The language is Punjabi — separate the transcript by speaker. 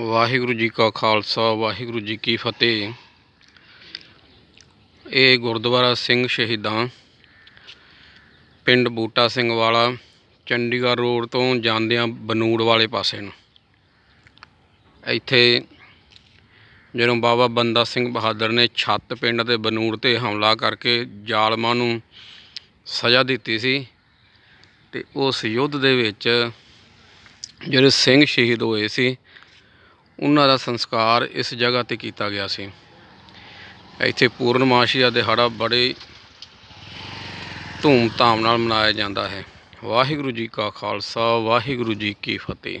Speaker 1: ਵਾਹਿਗੁਰੂ ਜੀ ਕਾ ਖਾਲਸਾ, ਵਾਹਿਗੁਰੂ ਜੀ ਕੀ ਫਤਿਹ। ਇਹ ਗੁਰਦੁਆਰਾ ਸਿੰਘ ਸ਼ਹੀਦਾਂ, ਪਿੰਡ ਬੂਟਾ ਸਿੰਘ ਵਾਲਾ, ਚੰਡੀਗੜ੍ਹ ਰੋਡ ਤੋਂ ਜਾਂਦਿਆਂ ਬਨੂੜ ਵਾਲੇ ਪਾਸੇ ਨੂੰ। ਇੱਥੇ ਜਦੋਂ ਬਾਬਾ ਬੰਦਾ ਸਿੰਘ ਬਹਾਦਰ ਨੇ ਛੱਤ ਪਿੰਡ ਦੇ ਬਨੂੜ ਤੇ ਹਮਲਾ ਕਰਕੇ ਜ਼ਾਲਮਾਂ ਨੂੰ ਸਜ਼ਾ ਦਿੱਤੀ ਸੀ ਤੇ ਉਸ ਯੁੱਧ ਦੇ ਵਿੱਚ ਜਿਹੜੇ ਸਿੰਘ ਸ਼ਹੀਦ ਹੋਏ ਸੀ ਉਹਨਾਂ ਦਾ ਸੰਸਕਾਰ ਇਸ ਜਗ੍ਹਾ ਤੇ ਕੀਤਾ ਗਿਆ ਸੀ। ਇੱਥੇ ਪੂਰਨਮਾਸ਼ੀ ਦਾ ਦਿਹਾੜਾ ਬੜੇ ਧੂਮ-ਧਾਮ ਨਾਲ ਮਨਾਇਆ ਜਾਂਦਾ ਹੈ। ਵਾਹਿਗੁਰੂ ਜੀ ਕਾ ਖਾਲਸਾ, ਵਾਹਿਗੁਰੂ ਜੀ ਕੀ ਫਤਿਹ।